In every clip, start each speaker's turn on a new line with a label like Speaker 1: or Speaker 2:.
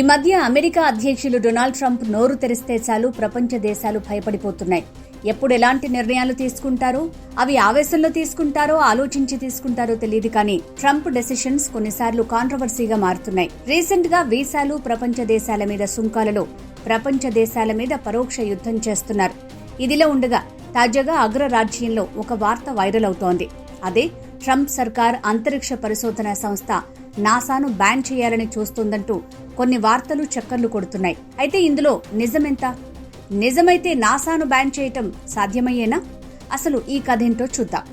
Speaker 1: ఈ మధ్య అమెరికా అధ్యక్షులు డొనాల్డ్ ట్రంప్ నోరు తెరిస్తే చాలు ప్రపంచ దేశాలు భయపడిపోతున్నాయి. ఎప్పుడు ఎలాంటి నిర్ణయాలు తీసుకుంటారో అవి ఆవేశంలో తీసుకుంటారో ఆలోచించి తీసుకుంటారో తెలియదు కానీ ట్రంప్ డెసిషన్స్ కొన్నిసార్లు కాంట్రవర్సీగా మారుతున్నాయి. రీసెంట్గా వీసాలు ప్రపంచ దేశాల మీద సుంకాలలో ప్రపంచ దేశాల మీద పరోక్ష యుద్ధం చేస్తున్నారు. ఇదిలా ఉండగా తాజాగా అగ్రరాజ్యంలో ఒక వార్త వైరల్ అవుతోంది. అదే ట్రంప్ సర్కార్ అంతరిక్ష పరిశోధన సంస్థ నాసాను బ్యాన్ చేయాలని చూస్తోందంటూ కొన్ని వార్తలు చక్కర్లు కొడుతున్నాయి. అయితే ఇందులో నిజమెంత? నిజమైతే నాసాను బ్యాన్ చేయటం సాధ్యమయ్యేనా? అసలు ఈ కథేంటో చూద్దాం.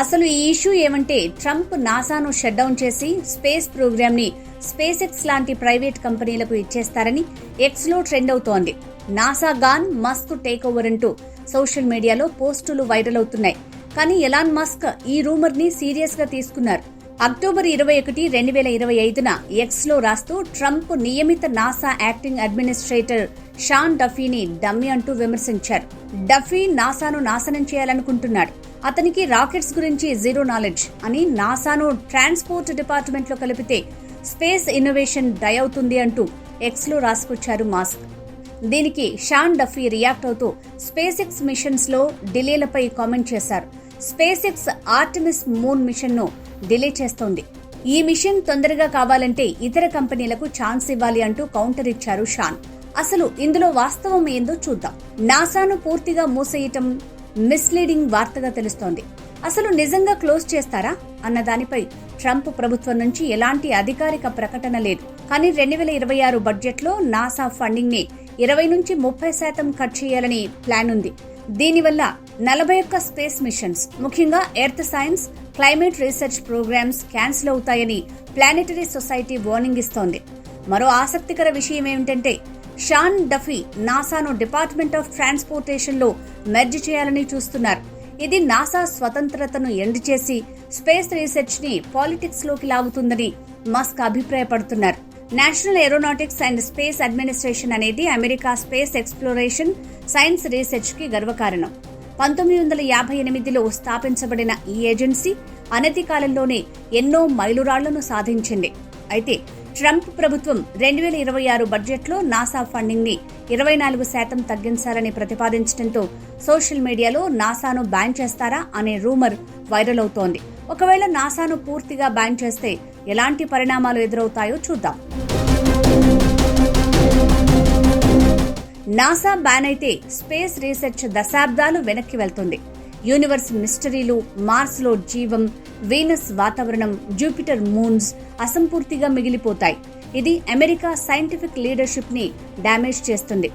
Speaker 1: అసలు ఈ ఇష్యూ ఏమంటే ట్రంప్ నాసాను షట్ డౌన్ చేసి స్పేస్ ప్రోగ్రామ్ని స్పేస్ ఎక్స్ లాంటి ప్రైవేట్ కంపెనీలకు ఇచ్చేస్తారని ఎక్స్లో ట్రెండ్ అవుతోంది. NASA gone Musk take over అంటూ సోషల్ మీడియాలో పోస్టులు వైరల్ అవుతున్నాయి. కానీ ఎలాన్ మస్క్ ఈ రూమర్ని సీరియస్గా తీసుకున్నారు. అక్టోబర్ ఇరవై ఒకటి రెండు వేల ఇరవై ఐదున ఎక్స్లో రాస్తూ ట్రంప్ నియమిత నాసా యాక్టింగ్ అడ్మినిస్ట్రేటర్ షాన్ డఫీని డమ్మి అంటూ విమర్శించారు. డఫీ నాసాను నాశనం చేయాలనుకుంటున్నాడు. అతనికి రాకెట్స్ గురించి జీరో నాలెడ్జ్ అని నాసాను ట్రాన్స్పోర్ట్ డిపార్ట్మెంట్లో కలిపితే స్పేస్ ఇన్నోవేషన్ డై అవుతుంది అంటూ ఎక్స్లో రాసుకొచ్చారు మాస్క్. దీనికి షాన్ డఫీ రియాక్ట్ అవుతూ స్పేస్ ఎక్స్ మిషన్స్లో డిలేలపై కామెంట్ చేశారు. స్పేస్ ఎక్స్ ఆర్టిమిస్ మూన్ మిషన్ను డిలే చేస్తోంది. ఈ మిషన్ తొందరగా కావాలంటే ఇతర కంపెనీలకు ఛాన్స్ ఇవ్వాలి అంటూ కౌంటర్ ఇచ్చారు షాన్. అసలు ఇందులో వాస్తవం ఏందో చూద్దాం. నాసాను పూర్తిగా మూసేయటం మిస్లీడింగ్ వార్తగా తెలుస్తోంది. అసలు నిజంగా క్లోజ్ చేస్తారా? అన్న దానిపై ట్రంప్ ప్రభుత్వం నుంచి ఎలాంటి అధికారిక ప్రకటన లేదు. కానీ రెండు వేల ఇరవై ఆరు బడ్జెట్లో నాసా ఫండింగ్ని ఇరవై నుంచి ముప్పై శాతం కట్ చేయాలని ప్లాన్ ఉంది. దీనివల్ల నలభై ఒక్క స్పేస్ మిషన్స్ ముఖ్యంగా earth science climate research programs cancel అవుతాయని ప్లానెటరీ సొసైటీ వార్నింగ్ ఇస్తోంది. మరో ఆసక్తికర విషయం ఏమిటంటే షాన్ డఫీ నాసాను డిపార్ట్మెంట్ ఆఫ్ ట్రాన్స్పోర్టేషన్లో మెర్జ్ చేయాలని చూస్తున్నారు. ఇది నాసా స్వతంత్రతను ఎండ్ చేసి స్పేస్ రీసెర్చ్ని పాలిటిక్స్లోకి లాగుతుందని మస్క్ అభిప్రాయపడుతున్నారు. National Aeronautics and Space Administration అనేది అమెరికా స్పేస్ ఎక్స్ప్లోరేషన్ సైన్స్ రీసెర్చ్కి గర్వకారణం. పంతొమ్మిది వందల యాభై ఎనిమిదిలో స్థాపించబడిన ఈ ఏజెన్సీ అనతి కాలంలోనే ఎన్నో మైలురాళ్ళను సాధించింది. అయితే ట్రంప్ ప్రభుత్వం రెండు వేల ఇరవై ఆరు బడ్జెట్లో నాసా ఫండింగ్ని ఇరవై నాలుగు శాతం తగ్గించాలని ప్రతిపాదించడంతో సోషల్ మీడియాలో నాసాను బ్యాన్ చేస్తారా అనే రూమర్ వైరల్ అవుతోంది. ఒకవేళ నాసాను పూర్తిగా బ్యాన్ చేస్తే ఎలాంటి పరిణామాలు ఎదురవుతాయో చూద్దాం. నాసా బ్యాన్ అయితే స్పేస్ రీసెర్చ్ దశాబ్దాలు వెనక్కి వెళ్తుంది. యూనివర్స్ మిస్టరీలు మార్స్లో జీవం వీనస్ వాతావరణం జూపిటర్ మూన్స్ అసంపూర్తిగా మిగిలిపోతాయి. ఇది అమెరికా సైంటిఫిక్ లీడర్షిప్ని డ్యామేజ్ చేస్తుంది.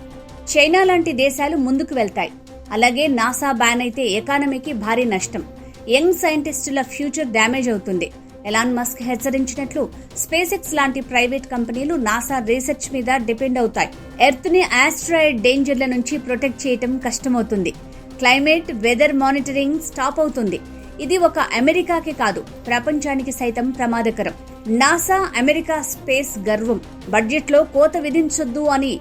Speaker 1: చైనా లాంటి దేశాలు ముందుకు వెళ్తాయి. అలాగే నాసా బ్యాన్ అయితే ఎకానమీకి భారీ నష్టం. యంగ్ సైంటిస్టుల ఫ్యూచర్ డ్యామేజ్ అవుతుంది. ఎలాన్ మస్క్ హెచ్చరించినట్లు స్పేస్ ఎక్స్ లాంటి ప్రైవేట్ కంపెనీలు నాసా రీసెర్చ్ మీద డిపెండ్ అవుతాయి. ఎర్త్ని ఆస్ట్రాయిడ్ డేంజర్ల నుంచి ప్రొటెక్ట్ చేయటం కష్టమవుతుంది. క్లైమేట్ వెదర్ మానిటరింగ్ స్టాప్ అవుతుంది. ఇది ఒక అమెరికాకి కాదు ప్రపంచానికి సైతం ప్రమాదకరం. నాసా అమెరికా స్పేస్ గర్వం. బడ్జెట్లో కోత విధించొద్దు అని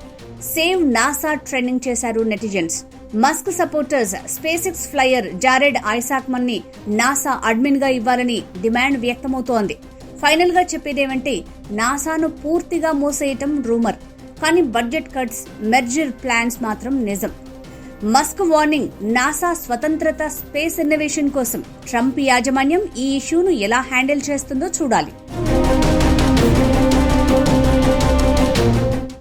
Speaker 1: సేవ్ నాసా ట్రెండింగ్ చేశారు netizens. Musk supporters space X flyer Jared ఐసాక్మన్ని NASA అడ్మిన్గా ఇవ్వాలని డిమాండ్ వ్యక్తమవుతోంది. ఫైనల్గా చెప్పేదేమంటే నాసాను పూర్తిగా మూసేయటం రూమర్. కానీ బడ్జెట్ కట్స్ మెర్జర్ ప్లాన్స్ మాత్రం నిజం. మస్క్ వార్నింగ్ నాసా స్వతంత్రత స్పేస్ ఇన్నోవేషన్ కోసం ట్రంప్ యాజమాన్యం ఈ ఇష్యూను ఎలా హ్యాండిల్ చేస్తుందో చూడాలి.